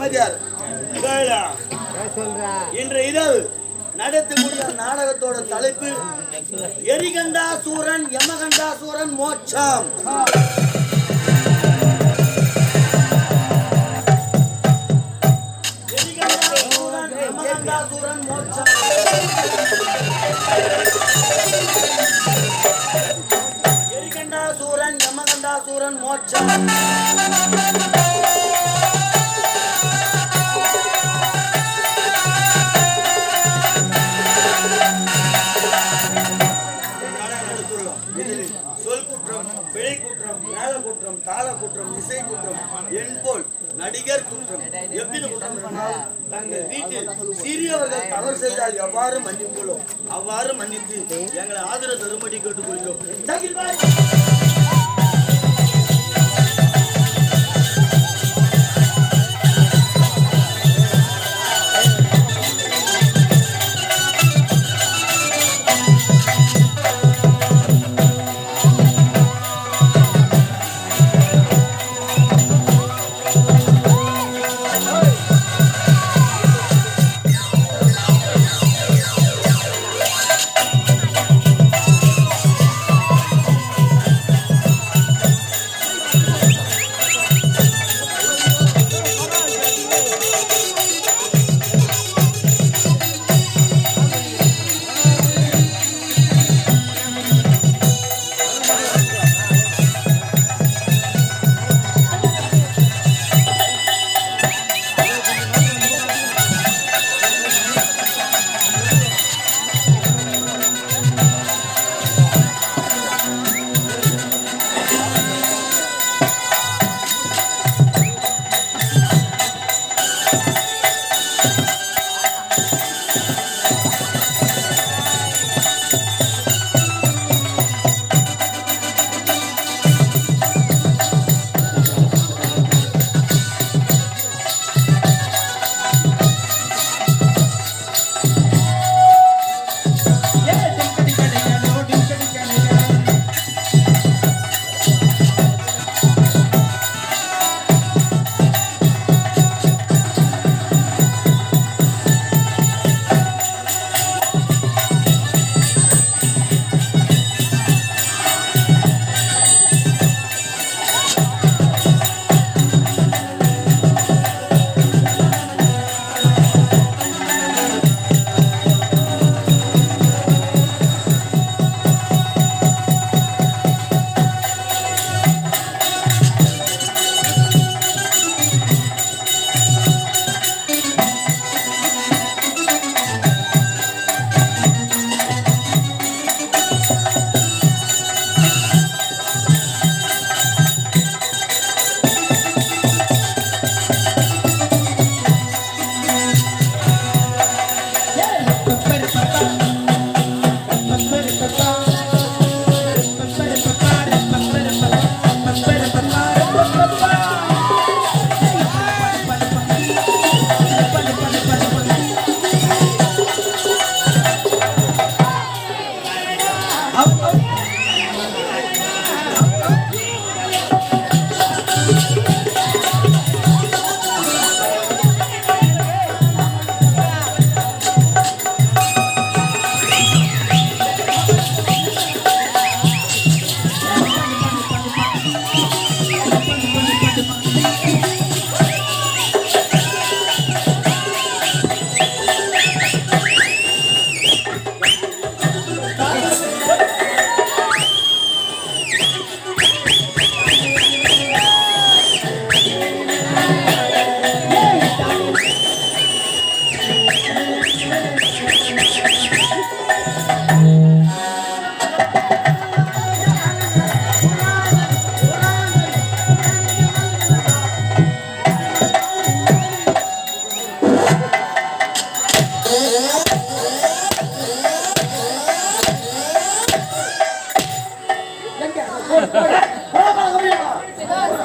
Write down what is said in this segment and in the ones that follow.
அமைதியார் இன்று இரவு நடத்தக்கூடிய நாடகத்தோட தலைப்பு யமகண்டா சூரன் மோட்சம். எரிகண்டா யமகண்டாசூரன் மோட்சம். எரிகண்டாசூரன் யமகண்டாசூரன் மோட்சம். இதில் சொல் குற்றம் பிழை குற்றம் மேல குற்றம் தாள குற்றம் இசை குற்றம் என்போல் நடிகர் குற்றம். எவ்வித குற்றம் இருந்தாலும் தங்கள் வீட்டில் சிறியவர்கள் தவறு செய்தால் எவ்வாறு மன்னிப்புகளோ அவ்வாறு மன்னித்து எங்களை ஆதரவு தரும்படி கேட்டுக்கொள்கிறோம்.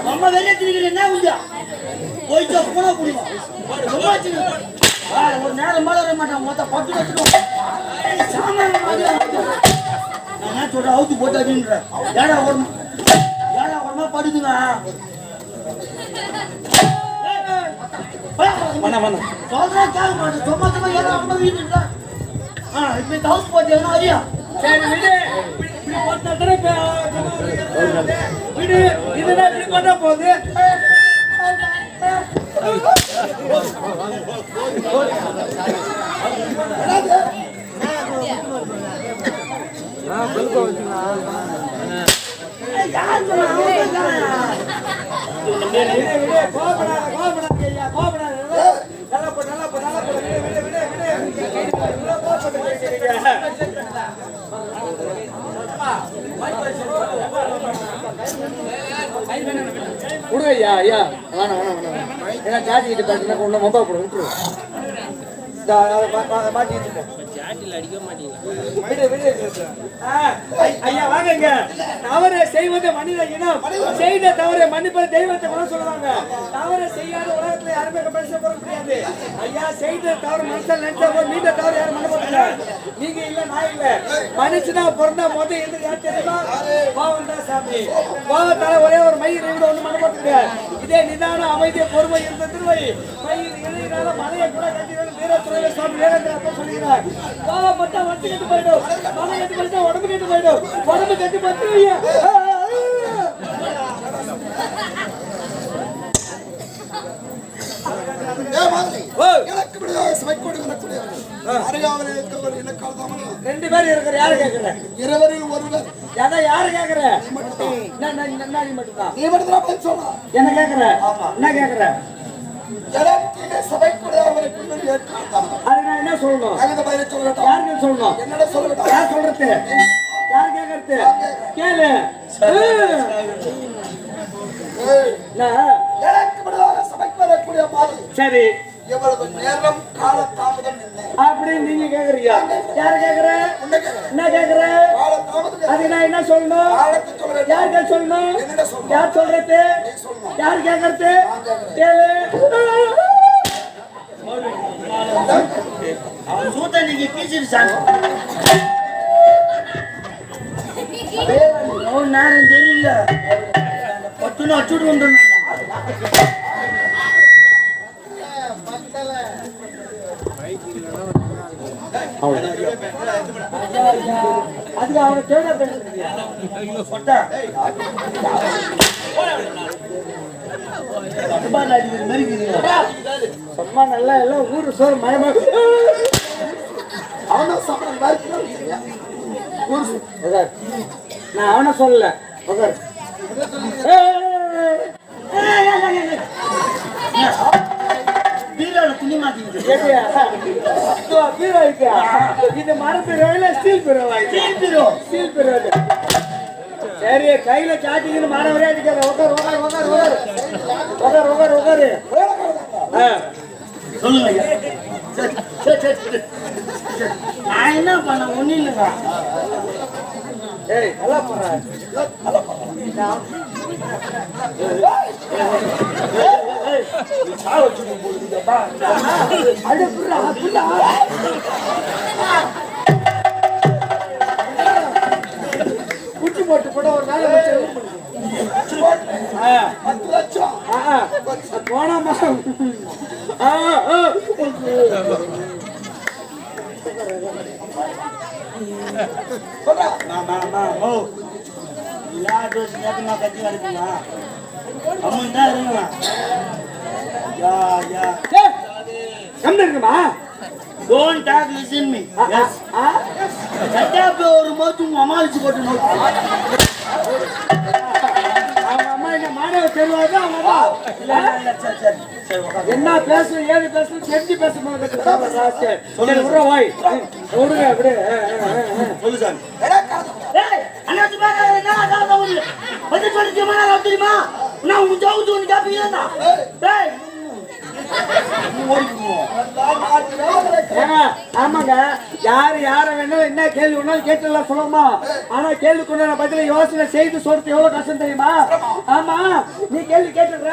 நம்ம வெளியே திரிக்கிற என்ன உண்டா போயிட்டு போனா புடிமா ஒரு நேரம் மேல வர மாட்டான் மொத்த பத்து நான் சொல்றேன் அவுத்து போட்டு அப்படின்ற ஏடா ஒரு ஏடா படுதுங்க சொல்றேன் கேட்க மாட்டேன் சும்மா சும்மா ஏதோ ஆ ஹவுஸ் போட்டு அறியா சரி விடு. விடு இதுதான் இப்படி பண்ண போகுது. விடு, விடுங்க ஐயா, ஐயா. வேணாம் வேணாம் வேணாம் ஏன்னா சார்ஜ் கிட்ட பேசுனா ஒன்றும் மொபைல் போட விட்டுரு. இந்த, ஐயா வாங்க தவறு செய்வது மனித இனம். செய்த தவறு மன்னிப்பது தெய்வத்தை கூட சொல்லுவாங்க. தவறு செய்யாத உலகத்துல யாருமே பேச போற முடியாது ஐயா செய்த தவறு மனுஷன் நினைச்சா போது நீண்ட தவறு யாரும் நீங்க இல்ல நான் இல்ல. மனுஷனா பிறந்தா முத எது தெரியுமா? பாவம் தான் சாமி கோவத்தால ஒரே ஒரு மயிர் இருந்து ஒண்ணு மன முடியாது இதே நிதானம் அமைதிய பொறுமை இருந்த திருவை. மயிர் இணையினால மலையை கூட கட்டி வீரத்துறையில சுவாமி வேகந்திர அப்ப சொல்லுகிறார் மட்டும் வந்து கெட்டு போயிடும். மலை கெட்டு போயிட்டா உடம்பு கெட்டு போயிடும். உடம்பு கெட்டு போட்டு ஏ மாதிரி, எனக்கு விடுதலை சுமைக்கோடு அருகாமையில் இருக்கிறவர் எனக்கு காலதாமதம். ரெண்டு பேர் இருக்கிற யாரு கேக்குற இருவரில் ஒருவர். அதான் யாரு கேக்குற நான் நான் நீ மட்டும்தான். நீ மட்டும்தான் பதில் சொல்லலாம். என்ன கேக்குற என்ன கேக்குற என்ன சொல்லணும்? சொல்லணும்? என்னிடம் சொல்ல வேண்டாம். யார் சொல்றது? யார் கேக்குறது கேளு. எனக்கு சபைக்கு வரக்கூடிய மாதிரி. சரி. எவ்வளவு நேரம் கால தாமதம் இல்லை. அப்படின்னு நீங்க கேக்குறீங்க. யார் கேக்குற. என்ன கேக்குற? அதுக்கு நான் என்ன சொல்லணும்? வேண்டாம். யாருக்கு சொல்லணும். யார் சொல்றது. யார் கேக்குறது? கேளு. அவன் சூத்த நீங்க கீச்சிருச்சாங்க நேரம் தெரியல. பத்துன்னு வச்சுட்டு வந்துடும் அதுக்கு அவனை தேட சும்மா நல்லா எல்லாம் ஊரு சோறு மயமா அவன் சொல்ல நான் அவனை சொல்லல. பீரோ இருக்கா? இது மர பீரோ இல்ல ஸ்டீல் இது? ஸ்டீல் பீரோ இது. சரி கையில சாட்டிங்கன்னு மாணவரே அடிக்காத உட்கார் உட்கார் உட்கார் உட்கார் உட்கார் உட்கார் உட்கார். சொல்லுங்க. நான் என்ன பண்ண ஒண்ணும் இல்லைங்க ஏய் நல்லா போகுதுப்பா புள்ளா புள்ளா போட்டு கூட ஒரு நாள் பத்து லட்சம் போன மாசம் எல்லா நேரமா கட்டி தான் யா யா ஏய், கம்முனு இருக்குமா? Don't talk listen me yes ஆ? சட்டாப்பே ஒரு மோத்து உங்க அம்மா வச்சு போட்டு அவங்க அம்மா என்ன மாணவ தெருவாங்க அவங்க அம்மா? இல்ல? சரி சரி சரி உட்காரு. என்ன பேசு ஏது பேசு தெரிஞ்சு பேச மாட்டேன் சரி விடுற வாய். விடுங்க விடு. சொல்லு தெரியுமா? நான் உங்க ஜவுத்து ஒண்ணு கேப்பீங்களா? ஏங்க, ஆமாங்க. யாரு யார வேணாலும் என்ன கேள்வி வேணாலும் கேட்டுலாம் சொல்லணுமா? ஆனா கேள்விக்கு உண்டான பதில யோசனை செய்து சொல்றது எவ்வளவு கஷ்டம் தெரியுமா? ஆமா. நீ கேள்வி கேட்டுடுற.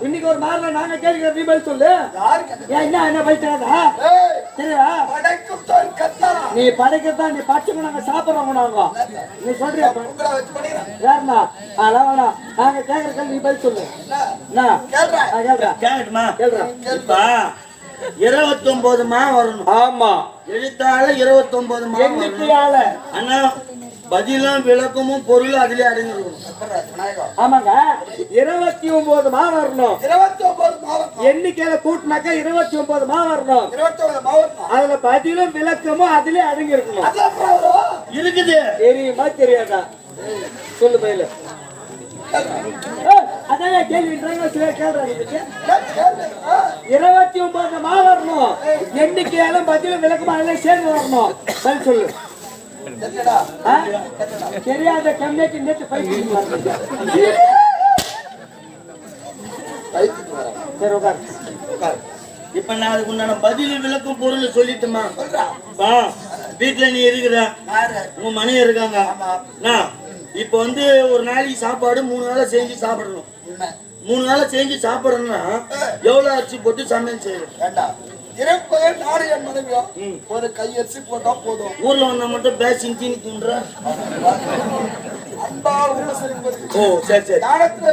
இன்னைக்கு ஒரு நாள்ல நாங்க கேள்வி கேட்க நீ பதில் சொல்லு. என்ன என்ன பதில் தெரியாதா? சரியா நீ படைக்கிறதா நீ பச்சைங்க நாங்க சாப்பிடுறவங்க நாங்க நீ சொல்றியா? யாருண்ணா? வேணாம் நாங்க கேட்கற கேள்வி நீ பதில் சொல்லு. என்ன? கேள்றேன் ஆ, இருபத்தி ஒன்பது மா வரணும். ஆமா. எழுத்தால இருபத்தி ஒன்பது மா எண்ணிக்கையால ஆனா பதிலும் விளக்கமும் பொருளும் அதுலயே அடங்கிருக்கணும் ஆமாங்க இருபத்தி ஒன்பது மா வரணும். இருபத்தி ஒன்பது எண்ணிக்கையில கூட்டினாக்கா இருபத்தி ஒன்பது மா வரணும். அதுல பதிலும் விளக்கமும் அதுலயே அடங்கி இருக்கணும் அது அப்புறம் வரும்? இருக்குது. தெரியுமா தெரியாதா? சொல்லு பயில. அதான் கேள்வின்றாங்க சில கேள்றாங்க. இருபத்தி ஒன்பது மா வரணும். எண்ணிக்கையால பதிலும் விளக்கமும் அதுல சேர்ந்து வரணும். பதில் சொல்லு? தெரியாத கம்மியாக்கு நேற்று வரேன் சரி உட்காரு. இப்ப நான் அதுக்கு உண்டான பதில் விளக்கும் பொருள் சொல்லிட்டுமா? வா வீட்டுல நீ இருக்கிற யாரு உங்க மனைவி இருக்காங்க. நான் இப்ப வந்து ஒரு நாளைக்கு சாப்பாடு மூணு வேளை செஞ்சு சாப்பிடணும். மூணு வேளை செஞ்சு சாப்பிடணும்னா எவ்வளவு அரிசி போட்டு சமையல் செய்யணும் வேண்டாம் இருப்பதே நாடு என் மனைவியோ? ஒரு கையரிசி போட்டா போதும். ஊர்ல வந்தா மட்டும் பேசிங் தீனி அன்பால் உபசரிப்பது ஓ சரி சரி. தானத்துல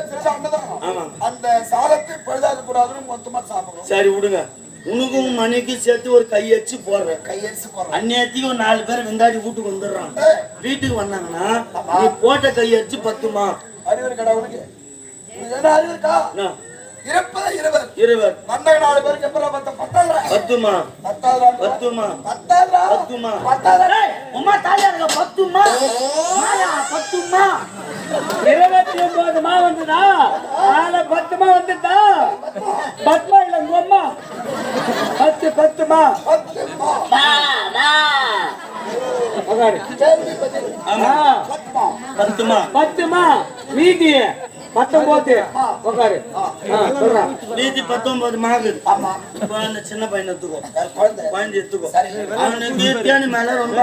ஆமா. அந்த சாதத்தை பழுதாக கூடாதுன்னு மொத்தமா சாப்பிடுறோம். சரி விடுங்க. உனக்கும் உன் மனைவிக்கும் சேர்த்து ஒரு கையச்சு போடுறேன். கையரிசி போடுறோம். அந்நேரத்துக்கு ஒரு நாலு பேர் வெந்தாடி வீட்டுக்கு வந்துடுறான் வீட்டுக்கு வந்தாங்கன்னா நீ போட்ட கையச்சு பத்துமா? அறிவர் கடவுளுக்கு இருக்கா? இருப்பதே இருவர் இருவர் மண்டக நாலு பேருக்கு எப்பறம் பத்த? பத்தாதரா பத்துமா? பத்தாதரா பத்துமா? பத்தாதரா பத்துமா? பத்தாதரா உமா தாலியா இருக்க பத்துமா? பத்துமா? இருபத்தி ஒன்பது மா வந்துதா? ஆனா பத்து மா வந்துதா? பத்மா இல்ல உங்க அம்மா பத்து பத்துமா? பத்துமா. பத்து மா மீதி பத்தொன்பது உட்காரு சொல்றேன் மீதி பத்தொன்பது மாகுது ஆமா. இப்போ அந்த சின்ன பையனை எடுத்துக்கோ. குழந்தை. குழந்தை எடுத்துக்கோ. அவனுக்கு தேனி மேல ரொம்ப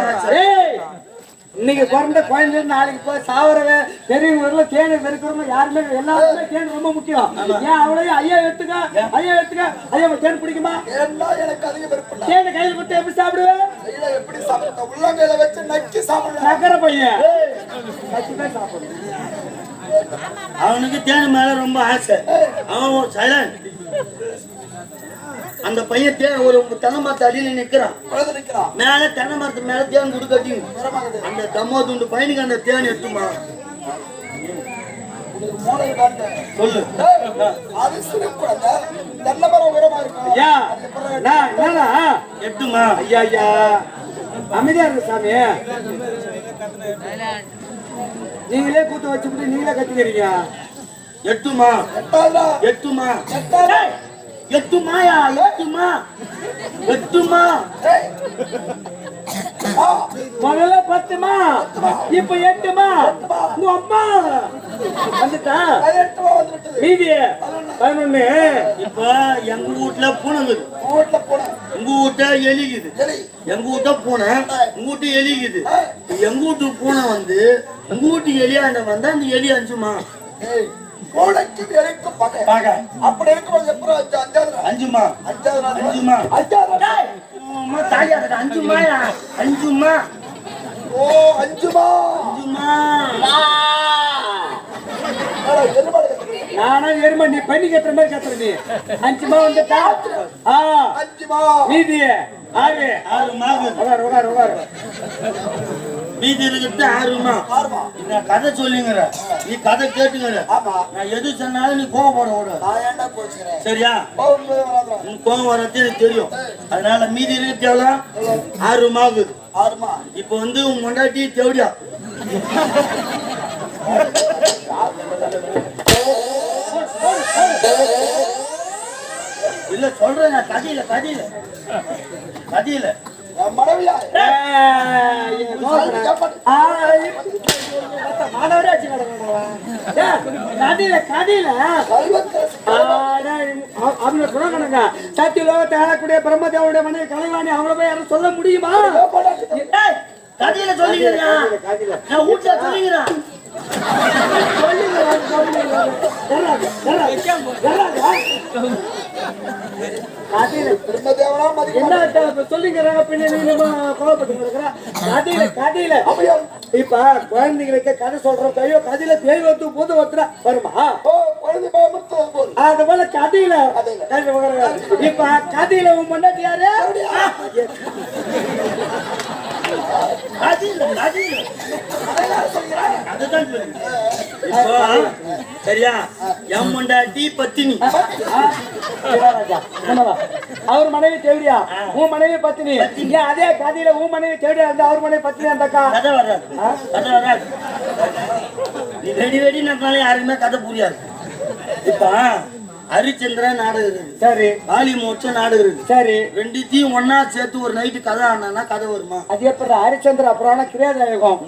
இன்னைக்கு பிறந்த குழந்தை நாளைக்கு போய் சாவரவ பெரியவங்க வரல தேனை வெறுக்கிறவங்க யாருமே எல்லாருமே தேன் ரொம்ப முக்கியம். ஏன் அவளையும் ஐயா எடுத்துக்க? ஐயா எடுத்துக்க? ஐயா தேன் பிடிக்குமா? எனக்கு அதிக விருப்பம் தேனை. கையில் கொடுத்து எப்படி சாப்பிடுவேன் கையில எப்படி சாப்பிட்ட உள்ளங்கையில வச்சு நக்கி சாப்பிடலாம் நகர பையன். சாப்பிடணும். அவனுக்கு தேனி மேல ரொம்ப ஆசை. அவன் ஒரு சைலண்ட் அந்த பையன் தேன் ஒரு தென்னை மரத்து அடியில நிக்கிறான். மேல தென்னை மரத்து மேல தேன் கொடுக்கட்டி அந்த தம்மோ துண்டு பையனுக்கு அந்த தேன் எடுத்துமா சொல்லு. ஏய், அது சிறு குழந்தை. தென்னை மரம் உயரமா இருக்கும். ஐயா நான் என்னண்ணா எட்டுமா? ஐயா ஐயா. அமைதியா இருக்கு சாமி. நீங்களே கூத்து வச்சுக்கிட்டு நீங்களே கத்துக்கிறீங்க எட்டுமா? எட்டுமா? எட்டுமாயா எட்டுமா எட்டுமா? முதல்ல பத்துமா? இப்ப எட்டுமா? உங்க அம்மா? வந்துட்டா? மீதி பதினொன்னு. இப்ப எங்க வீட்டுல உங்க வீட்டை எலிக்குது எலி. எங்க வீட்டை பூனை உங்க வீட்டு எலிக்குது எங்க வீட்டு பூனை வந்து உங்க வீட்டு எலியாண்ட வந்தா அந்த எலி அஞ்சுமா பூனைக்கு எலிக்கும் பகை. பாக்க அப்படி இருக்கும்போது எப்பறம் அஞ்சு அஞ்சாவது அஞ்சுமா? அஞ்சாவது அஞ்சுமா? அஞ்சாவது இருக்கு? அஞ்சுமாயா அஞ்சுமா? ஓ அஞ்சுமா? அஞ்சுமா. நானும் எருமை நீ பண்ணி கத்துற மாதிரி கத்துற நீ. அஞ்சுமா வந்துட்டா? ஆ. அஞ்சுமா? மீதி ஆறு. ஆறு உகார் உகார் உகார் மீதி இருக்கிறது ஆறுமா நான் கதை சொல்லிங்கிற நீ கதை கேட்டுங்கிற நான் எது சொன்னாலும் நீ விட நான் ஏன்டா போச்சுக்கிறேன் சரியா. உன் கோவம் வரது எனக்கு தெரியும். அதனால மீதி இருக்கிறது எவ்வளோ ஆறுமா இப்போ வந்து உன் முண்டாட்டி தேவடியா? இல்ல சொல்றேன் நான் கதையில கதையில. கதையில. என் மனைவியா? ஏய், என் சோதனை. ஆ, மாணவரே ஆச்சு கிடக்குறா. ஏய், கதையில கதையில. அவங்க சொல்லணுங்க சத்திய லோகத்தை ஆளக்கூடிய பிரம்மதேவனுடைய மனைவி கலைவாணி அவங்கள போய் யாரும் சொல்ல முடியுமா? கதையில நான் வீட்டுல சொல்லிக்கிறேன். பிரம்மதேவனா இப்ப குழந்தைங்களுக்கு கதை சொல்றோம் கையோ கதையில தேய் வந்து பூத ஒருத்தர வருமா? அது போல கதையில இப்ப கதையில உன் முன்னாடி யாரு அதுதான் சரியா எம் முண்டாட்டி பத்தினி? அவர் மனைவி தேவடியா? உன் மனைவி பத்தினி? ஏன் அதே கதையில உன் மனைவி தேவடியா இருந்தா அவர் மனைவி பத்தினியா இருந்தாக்கா கதை வராது. கதை வராது. நீ வெடி வெடி நட்டாலும் யாருக்குமே கதை புரியாது. இப்ப ஹரிச்சந்திரன் நாடகம் இருக்குது சரி. வாலி மோட்சம் நாடகம் இருக்குது சரி. ரெண்டுத்தையும் ஒண்ணா சேர்த்து ஒரு நைட்டு கதை ஆனா கதை வருமா? அது எப்படி? ஹரிச்சந்திர புராணம் கிரேதாயுகம்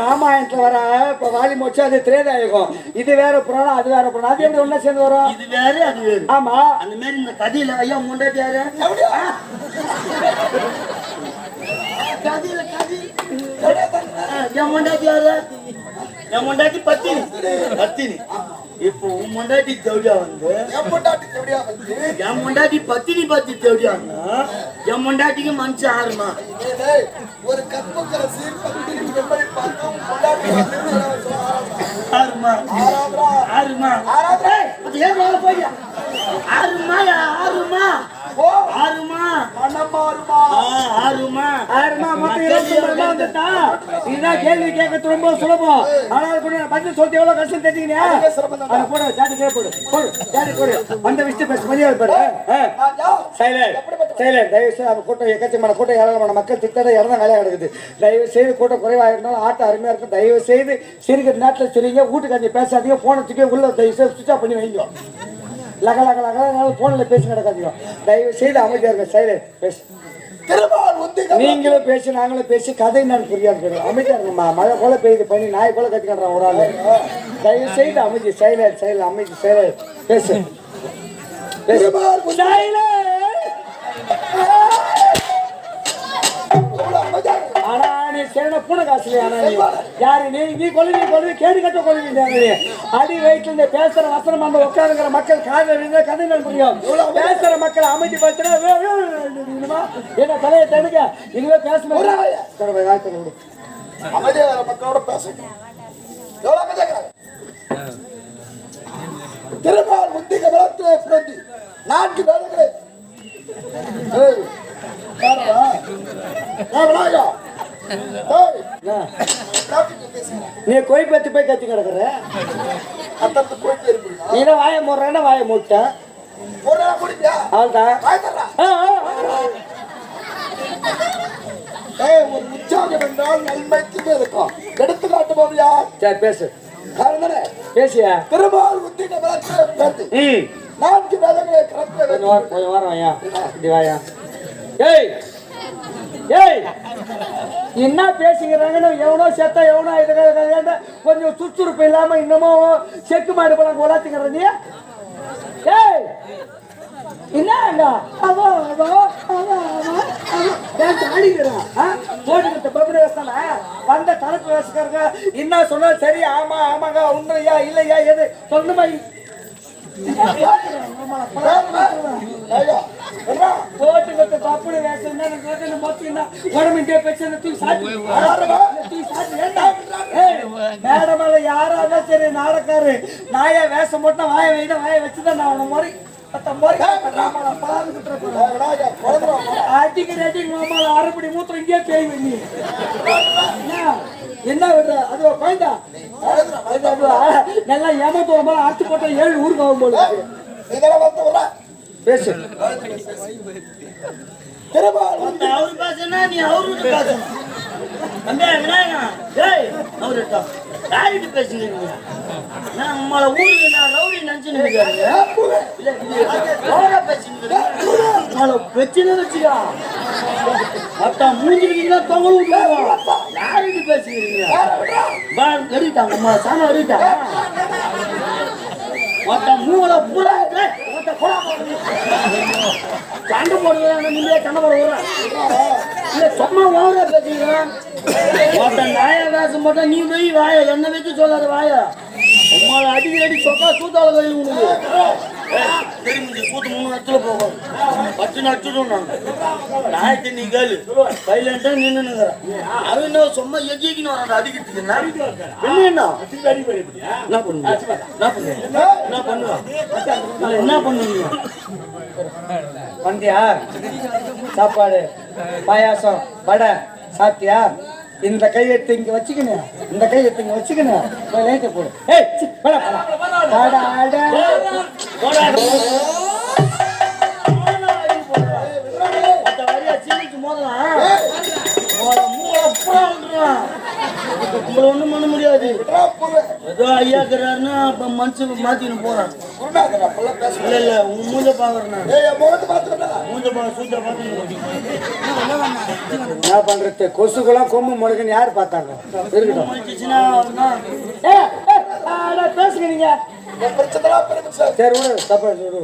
ராமாயணத்துல வர இப்ப வாலி மோட்சம் அது திரேதாயுகம். இது வேற புராணம் அது வேற புராணம். அது எப்படி ஒண்ணா சேர்ந்து வரும்? இது வேறு அது வேறு. ஆமா. அந்த மாதிரி இந்த கதையில ஐயா முண்டாட்டி யாரு? கதையில கதை. என் யாரு? என் முண்டாட்டி பத்தினி. பத்தினி. இப்போ உன் முண்டாட்டி தேவடியா வந்து? என் முண்டாட்டி பத்தினி பத்தி தேவடியான்னா என் முண்டாட்டிக்கு மனுஷன் ஆறுமா? ஒரு கற்பக்கரை சீர்படுத்தி எப்படி பார்த்தோம் பொண்டாட்டி வந்து ஆறுமா? ஆறுமா? ஏன் மேல போய்யா ஆறுமா? ஆறுமா? ஆறுமா? ஆறுமா மொத்தம் இருபத்தி வந்துட்டா? இதுதான் கேள்வி கேட்கறது ரொம்ப சுலபம். ஆனால் கூட பதில் சொல்லிட்டு எவ்வளவு கஷ்டம் தெரிஞ்சுக்கினியா? அதை போடு கீழே போடு போடு ஜாட்டி போடு. அந்த விஷயத்தை பேச மரியாதை யார்? சைலண்ட் சைலண்ட் தயவு செய்து அந்த கூட்டம் எக்கச்சக்கமான கூட்டம் ஏராளமான மக்கள் திட்டட இறந்த வேலையாக கிடக்குது. தயவு செய்து கூட்டம் குறைவாக இருந்தாலும் ஆட்டம் அருமையாக இருக்கும். தயவு செய்து சிரிக்கிற நேரத்தில் சரிங்க வீட்டுக்கு அஞ்சு பேசாதீங்க போனை தூக்கி உள்ள தயவு செய்து ஆஃப் பண்ணி வைங்க. லக லக லக போனில் பேசி நடக்காதீங்க. தயவு செய்து அமைதியாக இருங்க சைலண்ட் பேசு. நீங்களும் பேசி நாங்களும் பேசி. கதை நான் புரியாது அமைதியா இருக்குமா மழை போல பெய்யுது பண்ணி நாய் போல கத்திக்கிறான் ஒரு ஆளு. தயவு செய்து அமைதி சைலண்ட் சைலண்ட் அமைதி சைலண்ட் பேசு. பேசு. சேர்ந்த பூனை காசுல யாரு நீ நீ கொள்ளுவி கொள்ளுவி கேடு கட்ட நீ அடி வயிற்றுல இந்த பேசுற வசனம் அந்த உட்காந்துங்கிற மக்கள் காதல் கதை புரியும் பேசுற மக்கள் அமைதி படுத்துனா என்ன தலையை தடுக்க இனிமே பேசணும் அமைதியா வேற மக்களோட பேசுங்க. திருமால் உந்திக பலத்திலே பிறந்து நான்கு நீ கோய் பத்தி போய் கத்தி கிடக்குற? அத்தனை போயிட்டே இருப்பீங்க. நீ என்ன வாயை மூடுறேன்னா வாயை குடிப்பியா? அவள்தான் ஒரு உற்சாகம் என்றால் நன்மைக்கு இருக்கும். எடுத்து காட்டுபவன் யார் சரி பேசு? பேசியா? திருமால் நான்கு வேதங்களை வாரம் கொஞ்சம் வாரம் ஐயா இப்படி வாயா. ஏய்! ஏய்! என்ன பேசிக்கிறாங்கன்னு எவனோ செத்தா எவனோ இது கொஞ்சம் சுறுசுறுப்பு இல்லாம இன்னமும் செக்கு மாடு பழம் உலாத்திக்கிற ஏய்! என்ன அவோ அவோ அவோ அவோ டான்ஸ் வந்த தலைப்பு வேசுக்காரங்க என்ன சொன்னாலும் சரி ஆமா ஆமாங்க உண்மையா இல்லையா எது? சொல்லணுமா? ஐயா, என்ன? வேஷம் என்ன மொத்தம் உடம்புக்கே பிரச்சனை தூக்கி சாத்தி தூக்கி சாத்தி மேடமால யாராவது சரி நாடக்காரு நாயா வேஷம் போட்டா வாய வைட வாய வச்சுதான் நான் அவனை மாதிரி பத்த அடிக்கிற அடி மாமால அரைப்படி மூத்திரம் இங்கே பேய் பண்ணி என்ன விடுற? அது அதுவா? நல்லா ஏமாத்தோம் போல அரைச்சு போட்டா ஏழு ஊருக்கு ஆகும் போல பேசு. அவரு பேசுனா நீ அவர்கிட்ட பேசணும். பிரச்சனை வச்சுக்கா அத்தா மூஞ்சிருக்கீங்களா தொங்கல் விட்டுருவா. யார்கிட்ட பேசுகிறீங்க? பா எடுத்தாங்க அம்மா சாணம் எடுத்தாங்க மொத்த மூவல பூரா சண்டை போடுவேன் நீங்களே சண்டை போட விடுறேன் இல்ல சும்மா ஓவரா பேசுகிறேன் மொத்த நாய வேஷம் போட்டா நீ போய் வாய என்ன வச்சு சொல்லாத வாய. உமால அடிக்கடி சொக்கா சூத்தால கழிவு உனக்கு மூணு இடத்துல போகும் பத்து நடிச்சிடும் நான் நீ கேளு சைலண்டா நின்னுங்கிறேன் அவன் என்ன சும்மா எகிக்கணும் வரான் அடிக்கிறதுக்கு என்ன என்ன என்ன பண்ணுங்க என்ன என்ன பண்ணுவீங்க வந்தியா சாப்பாடு பாயாசம் வடை சாப்பிட்டியா இந்த கையெழுத்து இங்க வச்சுக்கணும் இந்த கையெழுத்து இங்க வச்சுக்கணும் போய் லைட்டை போடு. ஏய் போடா, போடா. வாடா, உங்களை ஒண்ணும் பண்ண முடியாது. ஏதோ ஐயா இருக்கிறாருன்னா அப்ப மனுஷன் மாத்தின்னு போறான். இல்ல இல்ல உன் மூஞ்ச பாக்குறேன் நான். மூஞ்ச பாக்க சூத்திர பாத்து என்ன பண்றது? கொசுக்கெல்லாம் கொம்பு முழுக்குன்னு யார் பார்த்தாங்க? இருக்கட்டும். பேசுங்க நீங்க. சரி. விடு தப்பா விடு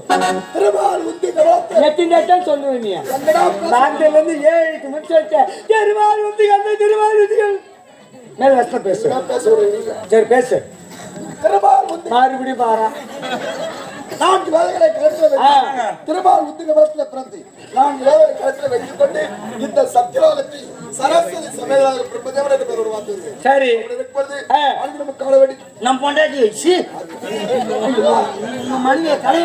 திருமால் நீ. நாட்டில இருந்து வந்து அந்த திருவாள் வந்து மேல வசனம் பேசு. சரி பேசு. மாறுபடி பாரா நான்கு வேலைகளை கழுத்தில் திருமால் உத்திக மரத்தில் பிறந்து நான்கு வேலைகளை கழுத்தில் வைத்துக் கொண்டு இந்த சத்தியலோகத்தில் சரஸ்வதி சமையலாக பிரம்மதேவன் என்று பேர் உருவாக்குது சரி. இப்பொழுது அங்கு நம்ம கால வெடி நம் பொண்டாட்டி சி. மனித தலை